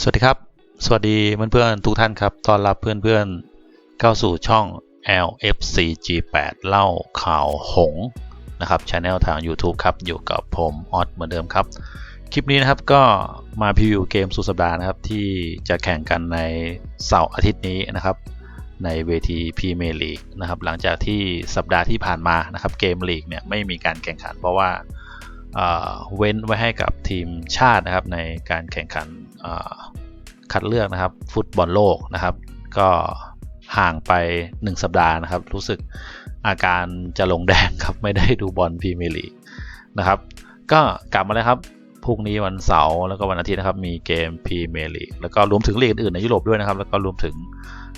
สวัสดีครับ สวัสดีเพื่อนๆทุกท่านครับ ต้อนรับเพื่อนๆเข้าสู่ช่อง LFCG8 เล่าข่าวหงนะครับช anel ทาง YouTube ครับ อยู่กับผมออสเหมือนเดิมครับ คลิปนี้นะครับก็มาพรีวิวเกมสุดสัปดาห์นะครับ ที่จะแข่งกันในเสาร์อาทิตย์นี้นะครับ ในเวทีพรีเมียร์ลีกนะครับ หลังจากที่สัปดาห์ที่ผ่านมานะครับเกมลีกเนี่ยไม่มีการแข่งขัน เพราะว่าเว้นไว้ให้กับทีมชาตินะครับในการแข่งขัน คัดเลือกนะครับฟุตบอลโลกนะครับ ก็ห่างไป 1 สัปดาห์นะครับ รู้สึกอาการจะลงแดงครับ ไม่ได้ดูบอลพรีเมียร์ลีกนะครับ ก็กลับมาแล้วครับพรุ่งนี้วันเสาร์แล้วก็วันอาทิตย์นะครับ มีเกมพรีเมียร์ลีกแล้วก็รวมถึงลีกอื่นในยุโรปด้วยนะครับ แล้วก็รวมถึง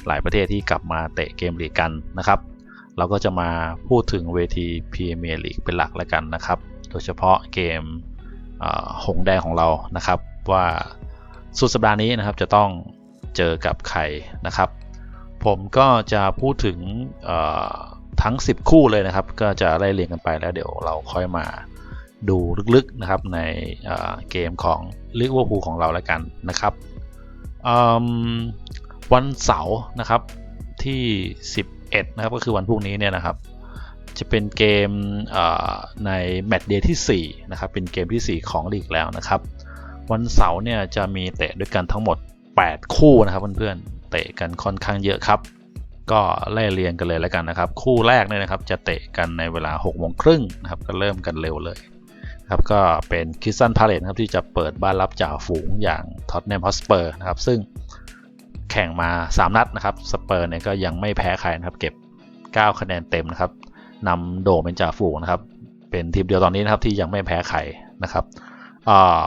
หลายประเทศที่กลับมาเตะเกมลีกกันนะครับ เราก็จะมาพูดถึงเวทีพรีเมียร์ลีกเป็นหลักแล้วกันนะครับ โดยเฉพาะเกมหงแดงของเรานะครับว่า สุดสัปดาห์นี้นะครับจะต้องเจอกับใครนะครับ ผมก็จะพูดถึงทั้ง 10 คู่เลยนะครับ ก็จะไล่เรียงกันไปแล้วเดี๋ยวเราค่อยมาดูลึกๆนะครับในเกมของลิเวอร์พูลของเราแล้วกันนะครับวันเสาร์นะครับที่ 11 นะครับก็คือวันพรุ่งนี้เนี่ยนะครับ จะเป็นเกมในแมตช์เดย์ที่4นะครับเป็นเกมที่ 4 ของลีกแล้วนะครับ วันเสาร์เนี่ยจะมีเตะด้วยกันทั้งหมด 8 คู่นะครับเพื่อนๆเตะกันค่อนข้างเยอะครับ ก็ไล่เรียงกันเลยแล้วกันนะครับ คู่แรกเนี่ยนะครับจะเตะกันในเวลา6โมงครึ่งนะครับก็เริ่มกันเร็วเลยครับก็เป็นคิสตันพาเลตครับที่จะเปิดบ้านรับจ่าฝูงอย่างท็อตแนมฮอสเปอร์นะครับซึ่งแข่งมา 3 นัดนะครับสเปอร์เนี่ยก็ยังไม่แพ้ใครนะครับเก็บ 9 คะแนนเต็มนะครับนำโด่งเป็นจ่าฝูงนะครับเป็นทีมเดียวตอนนี้นะครับที่ยังไม่แพ้ใครนะครับอ่า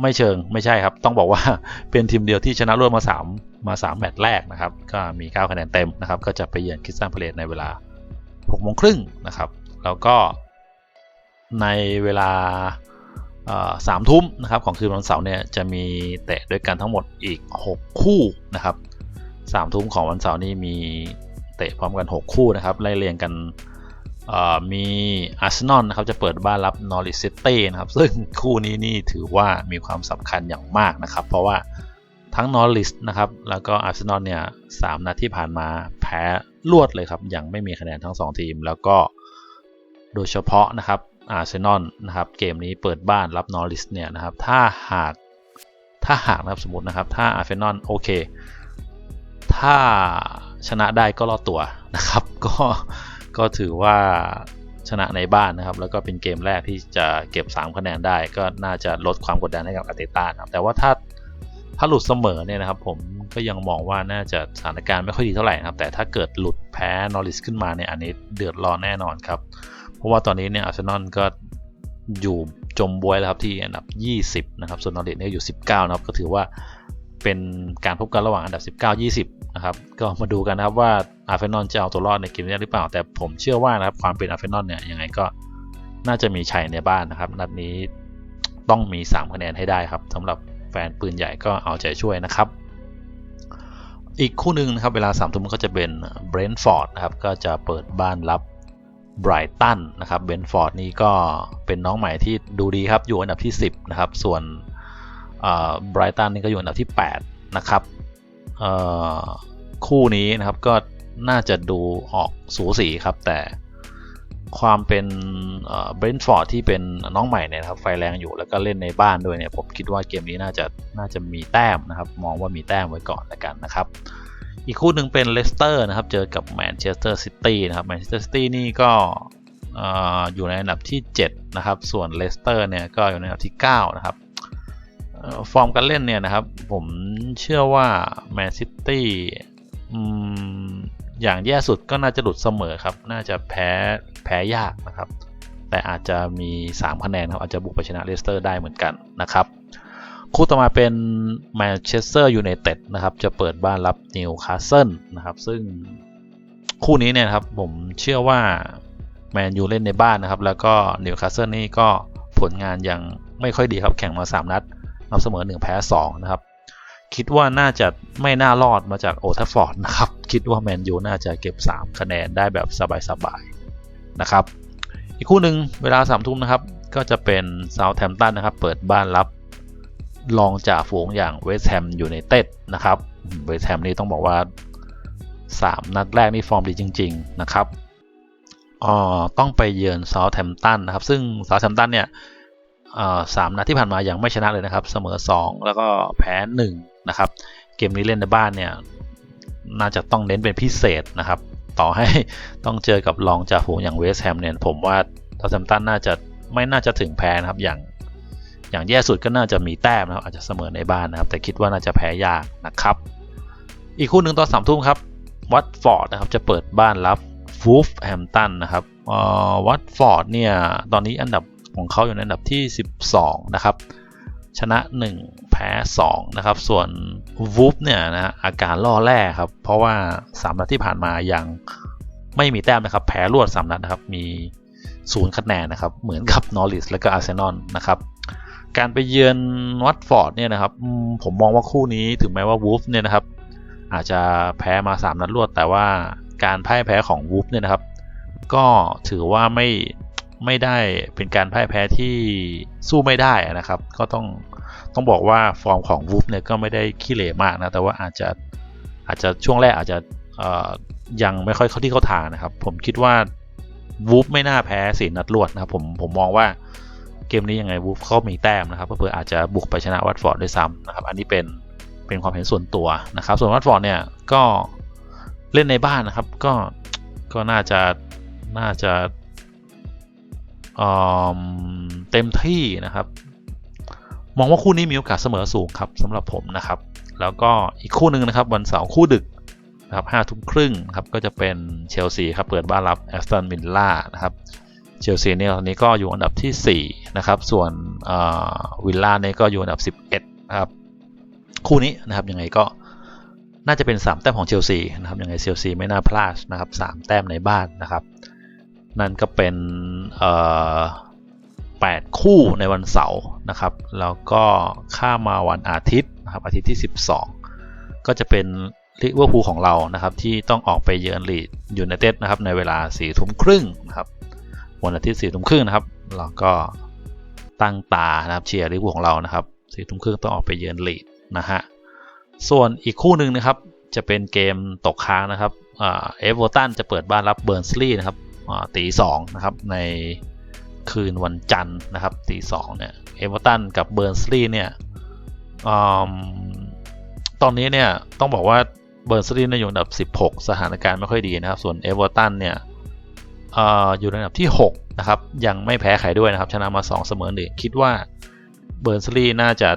ไม่เชิงไม่ใช่ครับ ต้องบอกว่าเป็นทีมเดียวที่ชนะรวดมา 3 มา 3 แมตช์แรกนะครับ ก็มี 9 คะแนนเต็มนะครับ ก็จะไปเยือนคิสตันพาเลตในเวลา6โมงครึ่งนะครับ แล้วก็ในเวลาสามทุ่มนะครับของคืนวันเสาร์เนี่ยจะมีเตะด้วยกันทั้งหมดอีก 6 คู่นะครับสามทุ่มของวันเสาร์นี้มีเตะพร้อมกัน 6 คู่นะครับไล่เรียงกัน มีอาร์เซนอลนะครับจะเปิดบ้านรับนอริสซิตี้นะครับซึ่งคู่นี้นี่ถือว่ามีความสำคัญอย่างมากนะครับ เพราะว่าทั้งนอริสนะครับแล้วก็อาร์เซนอลเนี่ยสามนัดที่ผ่านมาแพ้รวดเลยครับยังไม่มีคะแนนทั้ง 2 ทีม แล้วก็โดยเฉพาะนะครับอาร์เซนอลนะครับเกมนี้เปิดบ้านรับนอริสเนี่ยนะครับถ้าหากถ้าหากนะครับสมมตินะครับถ้าอาร์เซนอลโอเค ถ้าชนะได้ก็รอดตัวนะครับก็ ก็ถือว่าชนะในบ้านนะครับ แล้วก็เป็นเกมแรกที่จะเก็บ 3 คะแนนได้ ก็น่าจะลดความกดดันให้กับอาเตต้านะครับแต่ว่าถ้าถ้าหลุดเสมอเนี่ยนะครับ ผมก็ยังมองว่าน่าจะสถานการณ์ไม่ค่อยดีเท่าไหร่นะครับ แต่ถ้าเกิดหลุดแพ้นอริสขึ้นมาเนี่ยอันนี้เดือดร้อนแน่นอนครับ เพราะว่าตอนนี้เนี่ยอาร์เซนอลก็อยู่จมบวยแล้วครับที่อันดับ 20 นะครับส่วนนอริสเนี่ยอยู่ 19 นะครับ ก็ถือว่า เป็นการพบกันระหว่างอันดับ 19-20 นะครับ ก็มาดูกันนะครับว่าอาร์เซนอลจะเอาตัวรอดในเกมนี้หรือเปล่า แต่ผมเชื่อว่านะครับความเป็นอาร์เซนอลเนี่ยยังไงก็น่าจะมีชัยในบ้านนะครับ นัดนี้ต้องมี 3 คะแนนให้ได้ครับสำหรับแฟนปืนใหญ่ก็เอาใจช่วยนะครับ อีกคู่หนึ่งนะครับเวลา3ทุ่มก็จะเป็นเบรนท์ฟอร์ดนะครับก็จะเปิดบ้านรับไบรตันนะครับเบนฟอร์ดนี่ก็เป็นน้องใหม่ที่ดูดีครับอยู่อันดับที่ 10 นะครับ ส่วน ไบรตันนี่ก็อยู่อันดับที่ 8 นะครับคู่นี้นะครับก็น่าจะดูออกสูสีครับ แต่ความเป็นเบรนท์ฟอร์ดที่เป็นน้องใหม่เนี่ยครับไฟแรงอยู่แล้วก็เล่นในบ้านด้วยเนี่ยผมคิดว่าเกมนี้น่าจะน่าจะมีแต้มนะครับ มองว่ามีแต้มไว้ก่อนแล้วกันนะครับ อีกคู่หนึ่งเป็นเลสเตอร์นะครับ เจอกับแมนเชสเตอร์ซิตี้นะครับแมนเชสเตอร์ซิตี้นี่ก็อยู่ในอันดับที่ 7 นะครับ ส่วนเลสเตอร์เนี่ยก็อยู่ในอันดับที่ 9 นะครับ ฟอร์มการเล่นเนี่ยนะครับ ผมเชื่อว่าแมนซิตี้อย่างแย่สุดก็น่าจะหลุดเสมอครับ น่าจะแพ้แพ้ยากนะครับ แต่อาจจะมี 3 คะแนนครับ อาจจะบุกไปชนะเลสเตอร์ได้เหมือนกันนะครับ คู่ต่อมาเป็นแมนเชสเตอร์ยูไนเต็ดนะครับ จะเปิดบ้านรับนิวคาสเซิลนะครับ ซึ่งคู่นี้เนี่ยครับผมเชื่อว่าแมนยูเล่นในบ้านนะครับ แล้วก็นิวคาสเซิลนี่ก็ผลงานยังไม่ค่อยดีครับ แข่งมา 3 นัด นำเสมอ 1 แพ้ 2 นะครับ คิดว่าน่าจะไม่น่ารอดมาจากโอทัฟฟอร์ดนะครับ คิดว่าแมนยูน่าจะเก็บ 3 คะแนนได้แบบสบายๆนะครับ อีกคู่หนึ่งเวลา3ทุ่มนะครับ ก็จะเป็นเซาท์แฮมป์ตันนะครับ เปิดบ้านรับรองจ่าฝูงอย่างเวสต์แฮมอยูไนเต็ดนะครับเวสต์แฮมนี่ต้องบอกว่า 3 นัดแรกนี่ฟอร์มดีจริง ๆ นะครับอ๋อต้องไปเยือนเซาท์แฮมป์ตันนะครับ ซึ่งเซาท์แฮมป์ตันเนี่ย สามนัดที่ผ่านมายังไม่ชนะเลยนะครับ เสมอ 2 แล้วก็แพ้1นะครับ เกมนี้เล่นในบ้านเนี่ยน่าจะต้องเน้นเป็นพิเศษนะครับ ต่อให้ต้องเจอกับรองจ่าฝูงอย่างเวสต์แฮมเนี่ยผมว่าเซาท์แฮมตันน่าจะไม่น่าจะถึงแพ้นะครับอย่างอย่างแย่สุดก็น่าจะมีแต้มนะครับอาจจะเสมอในบ้านนะครับ แต่คิดว่าน่าจะแพ้ยากนะครับ อีกคู่หนึ่งตอนสามทุ่มครับวัตฟอร์ดนะครับจะเปิดบ้านรับฟูฟแฮมตันนะครับวัตฟอร์ดเนี่ยตอนนี้อันดับ ของเขาอยู่ในอันดับที่ 12 นะครับ ชนะ 1 แพ้ 2 นะครับ ส่วนวูฟเนี่ยนะอาการล่อแร่ครับ เพราะว่า 3 นัดที่ผ่านมายังไม่มีแต้มนะครับ แพ้รวด 3 นัดนะครับ มีศูนย์คะแนนนะครับ เหมือนกับนอริสและก็อาร์เซนอลนะครับการไปเยือนวัตฟอร์ดเนี่ยนะครับผมมองว่าคู่นี้ถึงแม้ว่าวูฟเนี่ยนะครับ อาจจะแพ้มา 3 นัดรวด แต่ว่าการพ่ายแพ้ของวูฟเนี่ยนะครับ ก็ถือว่าไม่ ไม่ได้เป็นการพ่ายแพ้ที่สู้ไม่ได้นะครับ ก็ต้องต้องบอกว่าฟอร์มของวูฟเนี่ยก็ไม่ได้ขี้เหร่มากนะ แต่ว่าอาจจะอาจจะช่วงแรกอาจจะยังไม่ค่อยเข้าที่เข้าทางนะครับ ผมคิดว่าวูฟไม่น่าแพ้สีนัดรวดนะครับผมผมมองว่าเกมนี้ยังไงวูฟเขามีแต้มนะครับเพื่ออาจจะบุกไปชนะวัตฟอร์ดด้วยซ้ำนะครับ อันนี้เป็นเป็นความเห็นส่วนตัวนะครับ ส่วนวัตฟอร์ดเนี่ยก็เล่นในบ้านนะครับ ก็ก็น่าจะน่าจะ เต็มที่นะครับ มองว่าคู่นี้มีโอกาสเสมอสูงครับสำหรับผมนะครับ แล้วก็อีกคู่หนึ่งนะครับ วันเสาร์คู่ดึกนะครับห้าทุ่มครึ่งครับก็จะเป็นเชลซีครับเปิดบ้านรับแอสตันวิลล่านะครับเชลซีเนี่ยตอนนี้ก็อยู่อันดับที่ 4 นะครับ ส่วนวิลล่าเนี่ยก็อยู่อันดับ 11นะครับ คู่นี้นะครับยังไงก็น่าจะเป็น 3 แต้มของเชลซีนะครับยังไงเชลซีไม่น่าพลาดนะครับ3แต้มในบ้านนะครับ นั่นก็เป็นแปดคู่ในวันเสาร์นะครับ แล้วก็ข้ามาวันอาทิตย์นะครับอาทิตย์ที่ 12 ก็จะเป็นลิเวอร์พูลของเรานะครับ ที่ต้องออกไปเยือนลีดยูไนเต็ดนะครับในเวลา4ทุ่มครึ่งนะครับวันอาทิตย์4ทุ่มครึ่งนะครับเราก็ตั้งตานะครับเชียร์ลิเวอร์พูลของเรานะครับ4ทุ่มครึ่งต้องออกไปเยือนลีดนะฮะส่วนอีกคู่หนึ่งนะครับจะเป็นเกมตกค้างนะครับเอฟเวอร์ตันจะเปิดบ้านรับเบิร์นสลีย์นะครับ ตีสองนะครับในคืนวันจันทร์นะครับตีสองเนี่ยเอเวอร์ตันกับเบิร์นสลีย์เนี่ยตอนนี้เนี่ยต้องบอกว่าเบิร์นสลีย์อยู่อันดับ 16 สถานการณ์ไม่ค่อยดีนะครับ ส่วนเอเวอร์ตันเนี่ยอยู่ในอันดับที่ 6 นะครับ ยังไม่แพ้ใครด้วยนะครับ ชนะมา 2 เสมอหนึ่งคิดว่าเบิร์นสลีย์น่าจะ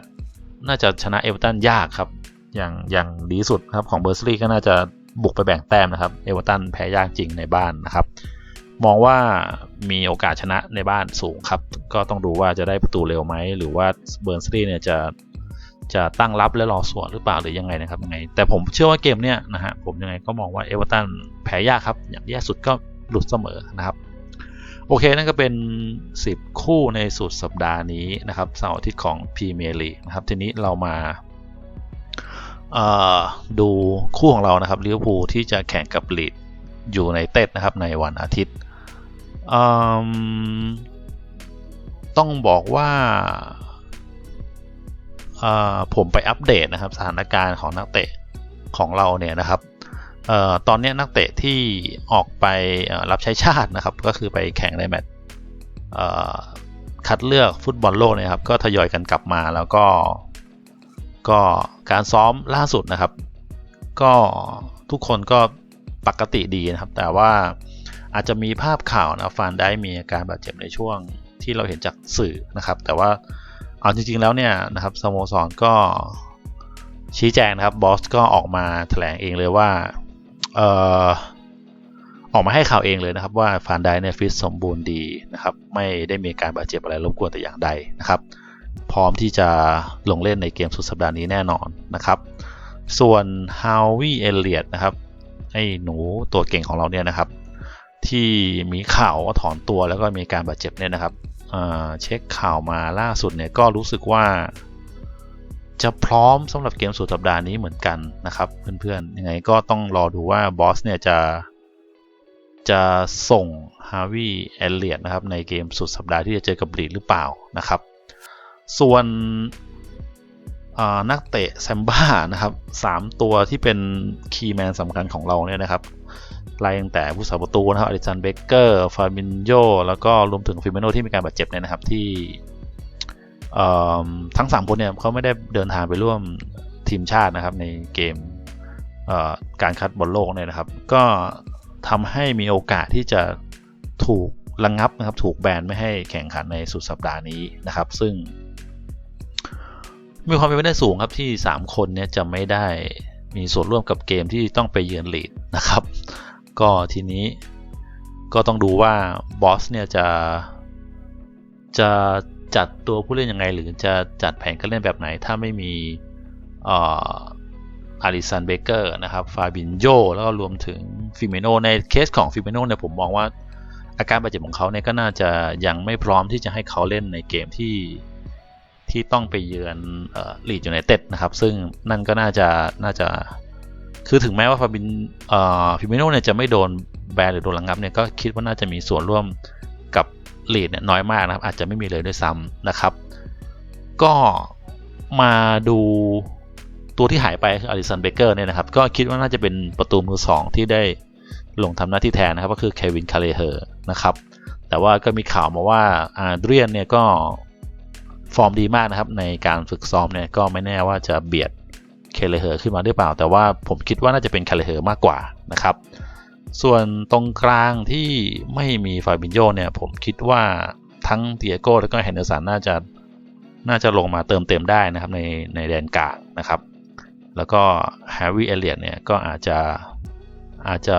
น่าจะชนะเอเวอร์ตันยากครับ อย่างอย่างดีสุดครับของเบอร์ซลีก็น่าจะบุกไปแบ่งแต้มนะครับ เอเวอร์ตันแพ้ยากจริงในบ้านนะครับ มองว่ามีโอกาสชนะในบ้านสูงครับ ก็ต้องดูว่าจะได้ประตูเร็วไหม หรือว่าเบอร์ซลีเนี่ยจะจะตั้งรับและรอสวนหรือเปล่าหรือยังไงนะครับยังไง แต่ผมเชื่อว่าเกมเนี้ยนะฮะผมยังไงก็มองว่าเอเวอร์ตันแพ้ยากครับ อย่างแย่สุดก็หลุดเสมอนะครับ โอเคนั่นก็เป็น 10 คู่ในสุดสัปดาห์นี้นะครับเสาร์อาทิตย์ของพรีเมียร์ลีกนะครับทีนี้เรามาดูคู่ของเรานะครับลิเวอร์พูลที่จะแข่งกับลีดอยู่ในเต็ดนะครับในวันอาทิตย์ ต้องบอกว่าผมไปอัปเดตนะครับสถานการณ์ของนักเตะของเราเนี่ยนะครับตอนนี้นักเตะที่ออกไปรับใช้ชาตินะครับ ก็คือไปแข่งในแมตช์คัดเลือกฟุตบอลโลกนี่ยครับ ก็ทยอยกันกลับมาแล้วก็ก็การซ้อมล่าสุดนะครับ ก็ทุกคนก็ปกติดีนะครับ แต่ว่า อาจจะมีภาพข่าวนะฟานได้มีอาการบาดเจ็บในช่วงที่เราเห็นจากสื่อนะครับ แต่ว่าเอาจริงๆแล้วเนี่ยนะครับสโมสรก็ชี้แจงนะครับบอสก็ออกมาแถลงเองเลยว่าเออออกมาให้ข่าวเองเลยนะครับว่าฟานไดเนี่ยฟิตสมบูรณ์ดีนะครับไม่ได้มีการบาดเจ็บอะไรรบกวนแต่อย่างใดนะครับ พร้อมที่จะลงเล่นในเกมสุดสัปดาห์นี้แน่นอนนะครับ ส่วนฮาววีเอเลียดนะครับไอ้หนูตัวเก่งของเราเนี่ยนะครับ ที่มีข่าวว่าถอนตัวแล้วก็มีการบาดเจ็บเนี่ยนะครับเช็คข่าวมาล่าสุดเนี่ยก็รู้สึกว่า จะพร้อมสำหรับเกมสุดสัปดาห์นี้เหมือนกันนะครับ เพื่อนๆยังไงก็ต้องรอดูว่าบอสเนี่ยจะจะส่งฮาวีเอเลียดนะครับในเกมสุดสัปดาห์ที่จะเจอกับบลีดหรือเปล่านะครับ ส่วนนักเตะแซมบ้านะครับสามตัวที่เป็นคีย์แมนสำคัญของเราเนี่ยนะครับ ไล่ตั้งแต่ผู้สาประตูนะครับอลิซันเบเกอร์ฟาบินโยแล้วก็รวมถึงฟิเมโนที่มีการบาดเจ็บเนี่ยนะครับที่ทั้ง 3 คนเนี่ยเขาไม่ได้เดินทางไปร่วมทีมชาตินะครับในเกมเการคัดบอลโลกเนี่ยนะครับ ก็ทำให้มีโอกาสที่จะถูกระงงับนะครับถูกแบนไม่ให้แข่งขันในสุดสัปดาห์นี้นะครับ ซึ่ง มีความเป็นไปได้สูงครับที่ 3 คนเนี้จะไม่ได้มีส่วนร่วมกับเกมที่ต้องไปเยือนลีดนะครับ ก็ทีนี้ก็ต้องดูว่าบอสเนี่ยจะจะจัดตัวผู้เล่นยังไง หรือจะจัดแผนการเล่นแบบไหน ถ้าไม่มีอาริสันเบเกอร์นะครับฟาบินโยแล้วก็รวมถึงฟิเมโนในเคสของฟิเมโนเนี่ยผมมองว่าอาการบาดเจ็บของเขาเนี่ยก็น่าจะยังไม่พร้อมที่จะให้เขาเล่นในเกมที่ที่ต้องไปเยือนลีดอยูไนเต็ดนะครับ ซึ่งนั่นก็น่าจะน่าจะ คือถึงแม้ว่าฟาบินฟิเมโนเนี่ยจะไม่โดนแบนหรือโดนระงับเนี่ยก็คิดว่าน่าจะมีส่วนร่วมกับลีดเนี่ยน้อยมากนะครับ อาจจะไม่มีเลยด้วยซ้ำนะครับ ก็มาดูตัวที่หายไปคืออลิสันเบเกอร์เนี่ยนะครับ ก็คิดว่าน่าจะเป็นประตูมือ 2 ที่ได้ลงทำหน้าที่แทนนะครับ ก็คือเควินคาเลเฮอร์นะครับ แต่ว่าก็มีข่าวมาว่าอาเดรียนเนี่ยก็ฟอร์มดีมากนะครับ ในการฝึกซ้อมเนี่ยก็ไม่แน่ว่าจะเบียด เคเลเฮอร์ขึ้นมาหรือเปล่า แต่ว่าผมคิดว่าน่าจะเป็นคาเลเฮอร์มากกว่านะครับ ส่วนตรงกลางที่ไม่มีฟาบินโยเนี่ยผมคิดว่าทั้งเตียโก้แล้วก็เฮนเดอร์สันน่าจะน่าจะลงมาเติมเต็มได้นะครับในในแดนกลางนะครับ แล้วก็แฮร์รี่เอเลียตเนี่ยก็อาจจะอาจจะ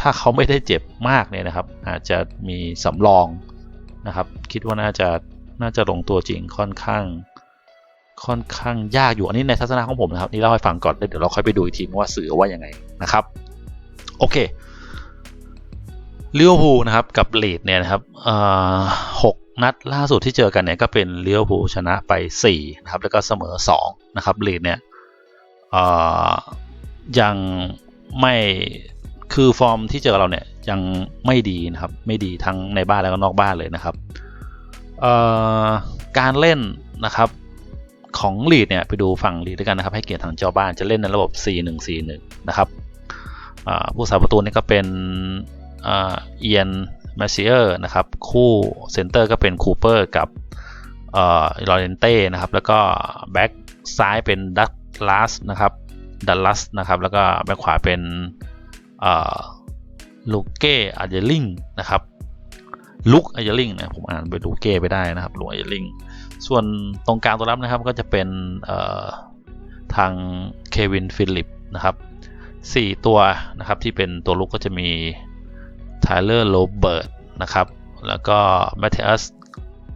ถ้าเขาไม่ได้เจ็บมากเนี่ยนะครับ อาจจะมีสำรองนะครับ คิดว่าน่าจะน่าจะลงตัวจริงค่อนข้าง ค่อนข้างยากอยู่อันนี้ในทัศนะของผมนะครับนี่เล่าให้ฟังก่อนเดี๋ยวเราค่อยไปดูอีกทีว่าสื่อว่ายังไงนะครับโอเคเลี้ยวภูนะครับกับเลดเนี่ยนะครับหกนัดล่าสุดที่เจอกันเนี่ยก็เป็นเลี้ยวภูชนะไป4นะครับแล้วก็เสมอ2นะครับเลดเนี่ยยังไม่คือฟอร์มที่เจอเราเนี่ยยังไม่ดีนะครับไม่ดีทั้งในบ้านแล้วก็นอกบ้านเลยนะครับการเล่นนะครับ ของลีดเนี่ยไปดูฝั่งลีดด้วยกันนะครับให้เกียรติทางเจ้าบ้านจะเล่นในระบบ 4-1-4-1 นะครับผู้สาประตูนี่ก็เป็นเอียนมสเซียร์นะครับคู่เซนเตอร์ก็เป็นคูเปอร์กับลอเรนเต้นะครับแล้วก็แบ็กซ้ายเป็นดักลัสนะครับดัลลัสนะครับแล้วก็แบ็กขวาเป็นลูเก้อาเจลิงนะครับลุกอาเจลิงนะผมอ่านไปลูเก้ไปได้นะครับลุกอาเจลิง ส่วนตรงกลางตัวรับนะครับก็จะเป็นทางเควินฟิลิปนะครับ4 ตัวนะครับที่เป็นตัวลุกก็จะมีไทเลอร์โรเบิร์ตนะครับแล้วก็แมทเทอส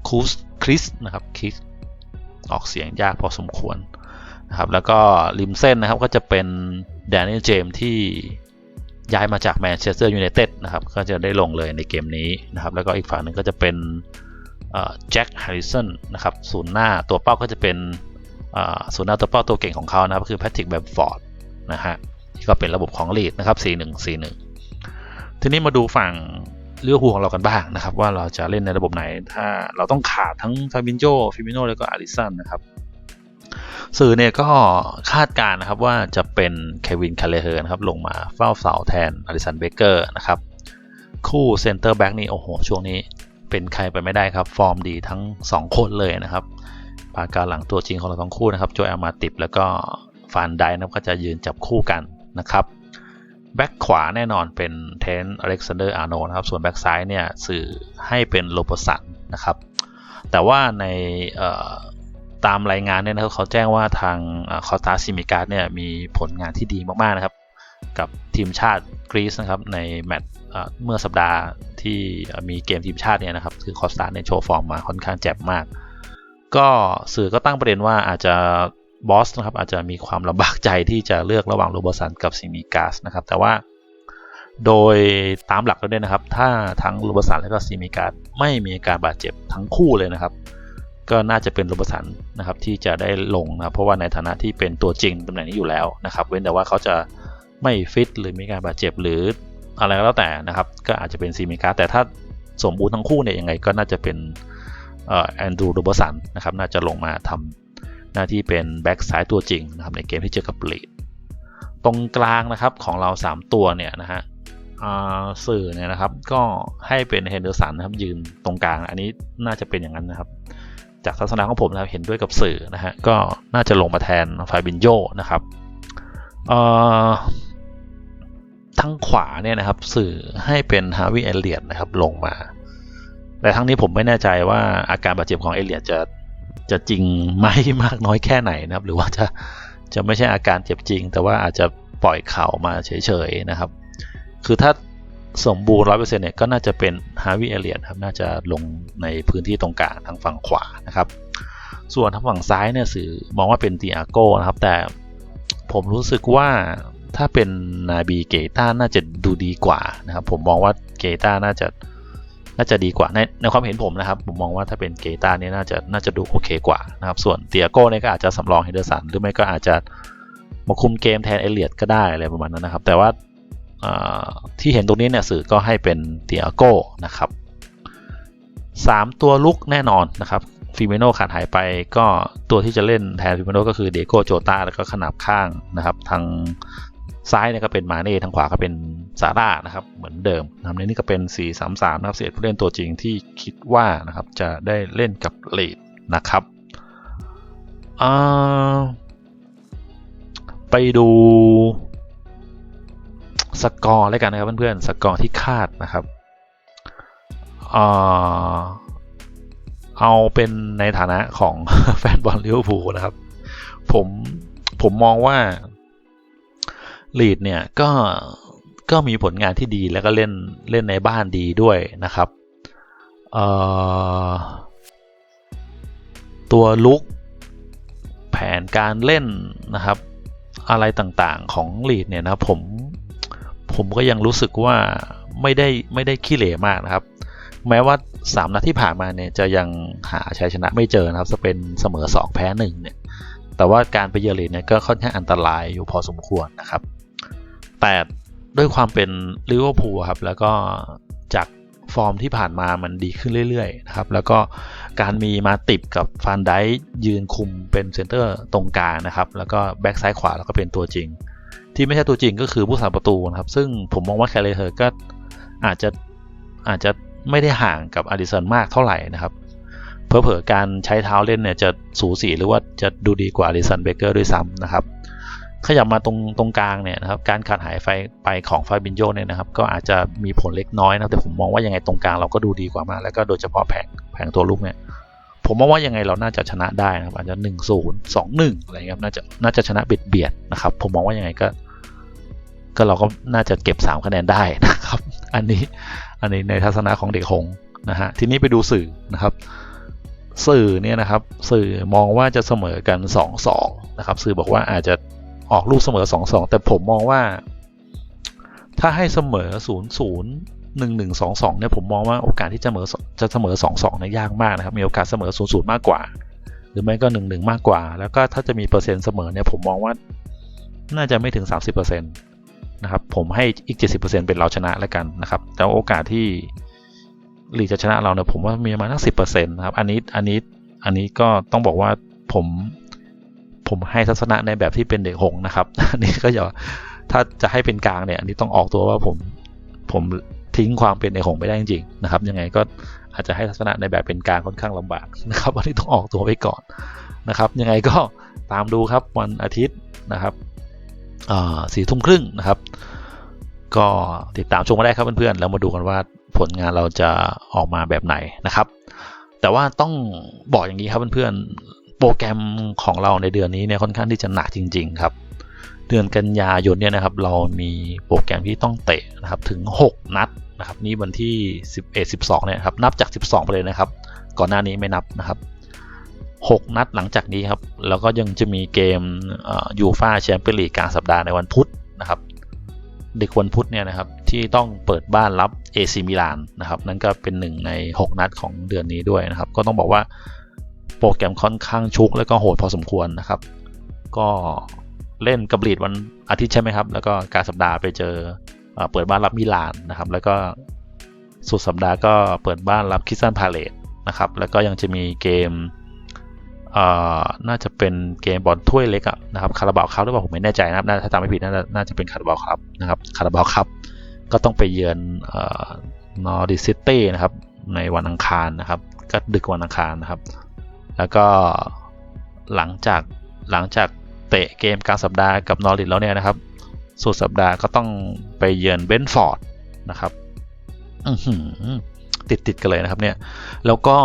คูสคริสนะครับคริสออกเสียงยากพอสมควรนะครับแล้วก็ริมเส้นนะครับก็จะเป็นแดนนี่เจมที่ย้ายมาจากแมนเชสเตอร์ยูไนเต็ดนะครับก็จะได้ลงเลยในเกมนี้นะครับแล้วก็อีกฝั่งหนึ่งก็จะเป็น แจ็คฮร์ริสันนะครับศูนย์หน้าตัวเป้าก็จะเป็นศูนย์หน้าตัวเป้าตัวเก่งของเขานะครับคือแพทริกแบมฟอร์ดนะฮะที่ก็เป็นระบบของลีดนะครับ 4141 ทีนี้มาดูฝั่งเลือกหูของเรากันบ้างนะครับ ว่าเราจะเล่นในระบบไหน ถ้าเราต้องขาดทั้งฟาบินโจฟิมิโนแล้วก็อาริสันนะครับสื่อเนี่ยก็คาดการนะครับว่าจะเป็นเควินคาเลเฮอร์นะครับลงมาเฝ้าเสาแทนอาริสันเบเกอร์นะครับ คู่เซนเตอร์แบ็กนี่โอ้โห ช่วงนี้ เป็นใครไปไม่ได้ครับ ฟอร์มดีทั้ง 2 คนเลยนะครับ ปากการหลังตัวจริงของเราทั้งคู่นะครับโจเอลมาติบแล้วก็ฟานไดนะครับก็จะยืนจับคู่กันนะครับแบ็กขวาแน่นอนเป็นเทนอเล็กซานเดอร์อาร์โนนะครับ ส่วนแบ็กซ้ายเนี่ยสื่อให้เป็นโลปสันนะครับ แต่ว่าในตามรายงานเนี่ยนะครับเขาแจ้งว่าทางคอสตาซิมิการเนี่ยมีผลงานที่ดีมากๆนะครับ กับทีมชาติกรีซนะครับในแมตช์เมื่อสัปดาห์ ที่มีเกมทีมชาติเนี่ยนะครับ คือคอสตาในโชว์ฟอร์มมาค่อนข้างแจ่มมาก ก็สื่อก็ตั้งประเด็นว่าอาจจะบอสนะครับอาจจะมีความลำบากใจที่จะเลือกระหว่างโรเบอร์สันกับซิมิกาสนะครับ แต่ว่าโดยตามหลักแล้วเนี่ยนะครับ ถ้าทั้งโรเบอร์สันและก็ซิมิกาสไม่มีอาการบาดเจ็บทั้งคู่เลยนะครับ ก็น่าจะเป็นโรเบอร์สันนะครับที่จะได้ลงนะเพราะว่าในฐานะที่เป็นตัวจริงตำแหน่งนี้อยู่แล้วนะครับ เว้นแต่ว่าเขาจะไม่ฟิตหรือมีการบาดเจ็บหรือ อะไรก็แล้วแต่นะครับ ก็อาจจะเป็นซีเมกาแต่ถ้าสมบูรณ์ทั้งคู่เนี่ยยังไงก็น่าจะเป็นแอนดรูโรบสันนะครับน่าจะลงมาทำหน้าที่เป็นแบ็กซ้ายตัวจริงนะครับในเกมที่เจอกับลีดตรงกลางนะครับของเรา 3 ตัวเนี่ยนะฮะสื่อเนี่ยนะครับก็ให้เป็นเฮนเดอร์สันนะครับยืนตรงกลาง อันนี้น่าจะเป็นอย่างนั้นนะครับ จากทัศนะของผมนะครับเห็นด้วยกับสื่อนะฮะก็น่าจะลงมาแทนไฟบินโยนะครับ ทั้งขวาเนี่ยนะครับสื่อให้เป็นฮาวิเอเลียดนะครับลงมา แต่ทั้งนี้ผมไม่แน่ใจว่าอาการบาดเจ็บของเอเลียดจะจะจริงไหมมากน้อยแค่ไหนนะครับ หรือว่าจะจะไม่ใช่อาการเจ็บจริง แต่ว่าอาจจะปล่อยเข่ามาเฉยๆนะครับ คือถ้าสมบูรณ์ร้อยเปอร์เซ็นต์เนี่ยก็น่าจะเป็นฮาวิเอเลียนครับน่าจะลงในพื้นที่ตรงกลางทางฝั่งขวานะครับ ส่วนทางฝั่งซ้ายเนี่ยสื่อมองว่าเป็นตีอาโก้นะครับ แต่ผมรู้สึกว่า ถ้าเป็นนาบีเกต้าน่าจะดูดีกว่านะครับ ผมมองว่าเกต้าน่าจะน่าจะดีกว่าในในความเห็นผมนะครับ ผมมองว่าถ้าเป็นเกต้านี่ยน่าจะน่าจะดูโอเคกว่านะครับ ส่วนเตียโก้เนี่ยก็อาจจะสำรองเฮเดอร์สันหรือไม่ก็อาจจะมาคุมเกมแทนเอเลียดก็ได้อะไรประมาณนั้นนะครับ แต่ว่าที่เห็นตรงนี้เนี่ยสื่อก็ให้เป็นเตียโก้นะครับสามตัวลุกแน่นอนนะครับฟิเมโนขาดหายไปก็ตัวที่จะเล่นแทนฟิเมโนก็คือเดโกโจตาแล้วก็ขนาบข้างนะครับ ทาง ซ้ายเนี่ยก็เป็นมาเน่ทางขวาก็เป็นซาร่านะครับ เหมือนเดิมนะครับในนี้ก็เป็น 4-3-3 นะครับเสียผู้เล่นตัวจริงที่คิดว่านะครับจะได้เล่นกับเลดนะครับไปดูสกอร์แล้วกันนะครับเพื่อนๆสกอร์ที่คาดนะครับเอาเป็นในฐานะของแฟนบอลลิเวอร์พูลนะครับ ผมผมมองว่า ลีดเนี่ยก็ก็มีผลงานที่ดีแล้วก็เล่นเล่นในบ้านดีด้วยนะครับตัวลุกแผนการเล่นนะครับ อะไรต่างๆของลีดเนี่ยนะผมผมก็ยังรู้สึกว่าไม่ได้ไม่ได้ขี้เหร่มากนะครับ แม้ว่า 3 นัดที่ผ่านมาเนี่ยจะยังหาชัยชนะไม่เจอนะครับจะเป็นเสมอ 2 แพ้1เนี่ยแต่ว่าการไปเยือนลีดเนี่ยก็ค่อนข้างอันตรายอยู่พอสมควรนะครับ แต่ด้วยความเป็นลิเวอร์พูลครับแล้วก็จากฟอร์มที่ผ่านมามันดีขึ้นเรื่อยๆนะครับแล้วก็การมีมาติบกับฟานไดยืนคุมเป็นเซนเตอร์ตรงกลางนะครับแล้วก็แบ็กซ้ายขวาแล้วก็เป็นตัวจริง ที่ไม่ใช่ตัวจริงก็คือผู้สาประตูนะครับซึ่งผมมองว่าแคลเลเธอร์ก็อาจจะอาจจะไม่ได้ห่างกับอดิสันมากเท่าไหร่นะครับเพอเพอการใช้เท้าเล่นเนี่ยจะสูสีหรือว่าจะดูดีกว่าอดิสันเบเกอร์ด้วยซ้ำนะครับ ขยับมาตรงตรงกลางเนี่ยนะครับการขาดหายไฟไปของไฟบินโยเนี่ยนะครับก็อาจจะมีผลเล็กน้อยนะแต่ผมมองว่ายังไงตรงกลางเราก็ดูดีกว่ามากแล้วก็โดยเฉพาะแผงแผงตัวลูกเนี่ยผมมองว่ายังไงเราน่าจะชนะได้นะครับอาจจะหนึ่งศูนย์สองหนึ่งอะไรเงี้ยน่าจะน่าจะชนะเบียดเบียดนะครับผมมองว่ายังไงก็ ก็เราก็น่าจะเก็บ 3 คะแนนได้นะครับ อันนี้อันนี้ในทัศนะของเด็กหงนะฮะทีนี้ไปดูสื่อนะครับ สื่อเนี่ยนะครับ สื่อมองว่าจะเสมอกัน 2-2นะครับ สื่อบอกว่าอาจจะ ออกลูกเสมอ 2-2 แต่ผมมองว่า ถ้าให้เสมอ 0-0 1-1-2-2เนี่ยผมมองว่าโอกาสที่จะเสมอจะเสมอ 2-2เนี่ยยากมากนะครับ มีโอกาสเสมอ 0-0 มากกว่า หรือไม่ก็ 1-1 มากกว่า แล้วก็ถ้าจะมีเปอร์เซ็นต์เสมอเนี่ยผมมองว่าน่าจะไม่ถึง 30%นะครับผมให้อีก 70%เป็นเราชนะแล้วกันนะครับแต่โอกาสที่ลีจะชนะเราเนี่ยผมว่ามีประมาณสักสินะครับอันนี้อันนี้อันนี้ก็ต้องบอกว่าผม ผมให้ทัศนะในแบบที่เป็นเด็กหงนะครับอันนี้ก็อย่าถ้าจะให้เป็นกลางเนี่ยอันนี้ต้องออกตัวว่าผมผมทิ้งความเป็นเด็กหงไปได้จริงๆนะครับ ยังไงก็อาจจะให้ทัศนะในแบบเป็นกลางค่อนข้างลำบากนะครับอันนี้ต้องออกตัวไว้ก่อนนะครับ ยังไงก็ตามดูครับวันอาทิตย์นะครับสี่ทุ่มครึ่งนะครับ ก็ติดตามชมมาได้ครับเพื่อนๆแล้วมาดูกันว่าผลงานเราจะออกมาแบบไหนนะครับ แต่ว่าต้องบอกอย่างนี้ครับเพื่อน โปรแกรมของเราในเดือนนี้เนี่ยค่อนข้างที่จะหนักจริง ๆ ครับ เดือนกันยายนเนี่ยนะครับ เรามีโปรแกรมที่ต้องเตะนะครับถึง 6 นัดนะครับ นี่วันที่ 11 12เนี่ยครับนับจาก 12 ไปเลยนะครับ ก่อนหน้านี้ไม่นับนะครับ 6 นัดหลังจากนี้ครับ แล้วก็ยังจะมีเกมยูฟาแชมเปี้ยนลีกกลางสัปดาห์ในวันพุธนะครับเด็กวันพุธเนี่ยนะครับที่ต้องเปิดบ้านรับเอซิมิลานนะครับนั่นก็เป็นหนึ่งใน 6 นัดของเดือนนี้ด้วยนะครับ ก็ต้องบอกว่า โปรแกรมค่อนข้างชุก แล้วก็โหดพอสมควรนะครับ ก็เล่นกับลีดวันอาทิตย์ใช่ไหมครับ แล้วก็การสัปดาห์ไปเจอเปิดบ้านรับมิลานนะครับ แล้วก็สุดสัปดาห์ก็เปิดบ้านรับคิสซันพาเลตนะครับ แล้วก็ยังจะมีเกมน่าจะเป็นเกมบอลถ้วยเล็กอะนะครับคาราบาวครับหรือเปล่าผมไม่แน่ใจนะครับถ้าจำไม่ผิดน่าจะน่าจะเป็นคาราบาวครับนะครับคาราบาวครับ ก็ต้องไปเยือนนอร์ดิซิตี้นะครับในวันอังคารนะครับ ก็ดึกวันอังคารนะครับ แล้วก็หลังจากหลังจากเตะเกมกลางสัปดาห์กับนอริทแล้วเนี่ยนะครับ สุดสัปดาห์ก็ต้องไปเยือนเบนฟอร์ดนะครับติดติดกันเลยนะครับเนี่ย แล้วก็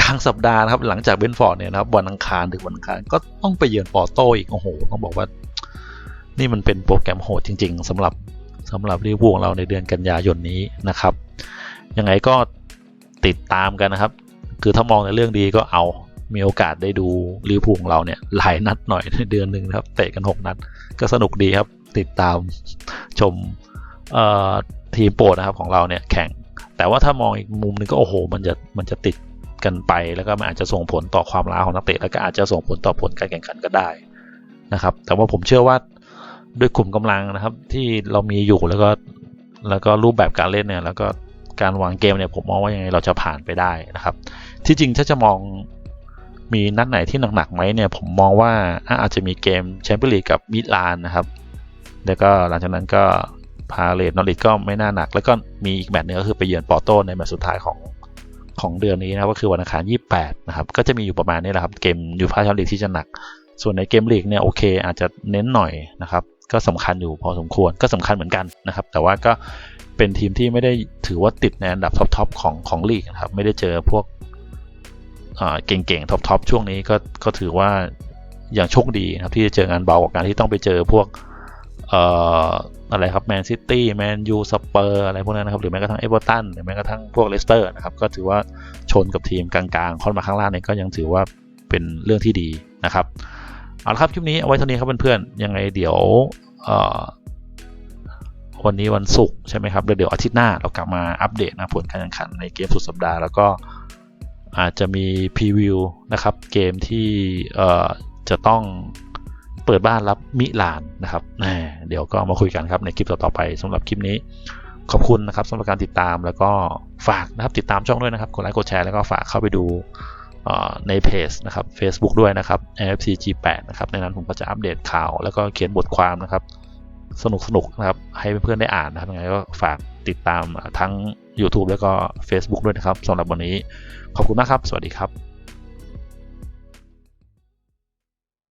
กลางสัปดาห์นะครับ หลังจากเบนฟอร์ดเนี่ยนะครับวันอังคารถึงวันอังคารก็ต้องไปเยือนปอร์โตอีกโอ้โหต้องบอกว่า นี่มันเป็นโปรแกรมโหดจริง ๆสำหรับสำหรับลิเวอร์พูลของเราในเดือนกันยายนนี้นะครับ ยังไงก็ติดตามกันนะครับ คือถ้ามองในเรื่องดีก็เอา มีโอกาสได้ดูลิเวอร์พูลของเราเนี่ยหลายนัดหน่อยในเดือนหนึ่งครับเตะกัน 6 นัด ก็สนุกดีครับติดตามชมทีมโปรดนะครับของเราเนี่ยแข่ง แต่ว่าถ้ามองอีกมุมหนึงก็โอ้โห มันจะมันจะติดกันไปแล้วก็มันอาจจะส่งผลต่อความล้าของนักเตะแล้วก็อาจจะส่งผลต่อผลการแข่งขันก็ได้นะครับ แต่ว่าผมเชื่อว่าด้วยกลุ่มกำลังนะครับที่เรามีอยู่แล้วก็แล้วก็รูปแบบการเล่นเนี่ยแล้วก็ การวางเกมเนี่ยผมมองว่ายังไงเราจะผ่านไปได้นะครับ ที่จริงถ้าจะมองมีนัดไหนที่หนักๆไหมเนี่ยผมมองว่าอาจจะมีเกมแชมเปี้ยนลีกกับมิลานนะครับ แล้วก็หลังจากนั้นก็พาเลตนอริทก็ไม่น่าหนัก แล้วก็มีอีกแมตช์หนึงก็คือไปเยือนปอร์โตในแมตช์สุดท้ายของของเดือนนี้นะก็คือวันอังคาร 28 นะครับ ก็จะมีอยู่ประมาณนี้แหละครับ เกมยูฟ่าแชมเปี้ยนลีกที่จะหนัก ส่วนในเกมลีกเนี่ยโอเคอาจจะเน้นหน่อยนะครับ ก็สำคัญอยู่พอสมควรก็สำคัญเหมือนกันนะครับ แต่ว่าก็เป็นทีมที่ไม่ได้ถือว่าติดในอันดับท็อปๆของของลีกนะครับ ไม่ได้เจอพวกอ่าเก่งๆท็อปๆช่วงนี้ก็ก็ถือว่าอย่างโชคดีนะครับที่จะเจองานเบากว่าการที่ต้องไปเจอพวกเอ่ออะไรครับแมนซิตี้แมนยูสเปอร์อะไรพวกนั้นนะครับ หรือแม้กระทั่งเอเวอร์ตันหรือแม้กระทั่งพวกเลสเตอร์นะครับ ก็ถือว่าชนกับทีมกลางๆค่อนมาข้างล่างเนี่ยก็ยังถือว่าเป็นเรื่องที่ดีนะครับ เอาละครับคลิปนี้เอาไว้เท่านี้ครับเพื่อนๆยังไงเดี๋ยววันนี้วันศุกร์ใช่ไหมครับเดี๋ยวอาทิตย์หน้าเรากลับมาอัปเดตนะผลการแข่งขันในเกมสุดสัปดาห์แล้วก็อาจจะมีพรีวิวนะครับเกมที่จะต้องเปิดบ้านรับมิลานนะครับเดี๋ยวก็มาคุยกันครับในคลิปต่อๆไปสำหรับคลิปนี้ขอบคุณนะครับสำหรับการติดตามแล้วก็ฝากนะครับติดตามช่องด้วยนะครับกดไลค์กดแชร์แล้วก็ฝากเข้าไปดู ในเพจนะครับ Facebook ด้วยนะครับ NFC G8 นะครับในนั้นผมก็จะอัปเดตข่าว แล้วก็เขียนบทความนะครับ สนุกสนุกนะครับ ให้เพื่อนๆได้อ่านนะครับยังไงก็ฝากติดตามทั้ง YouTube แล้วก็ Facebook ด้วยนะครับสำหรับวันนี้ ขอบคุณมากครับ สวัสดีครับ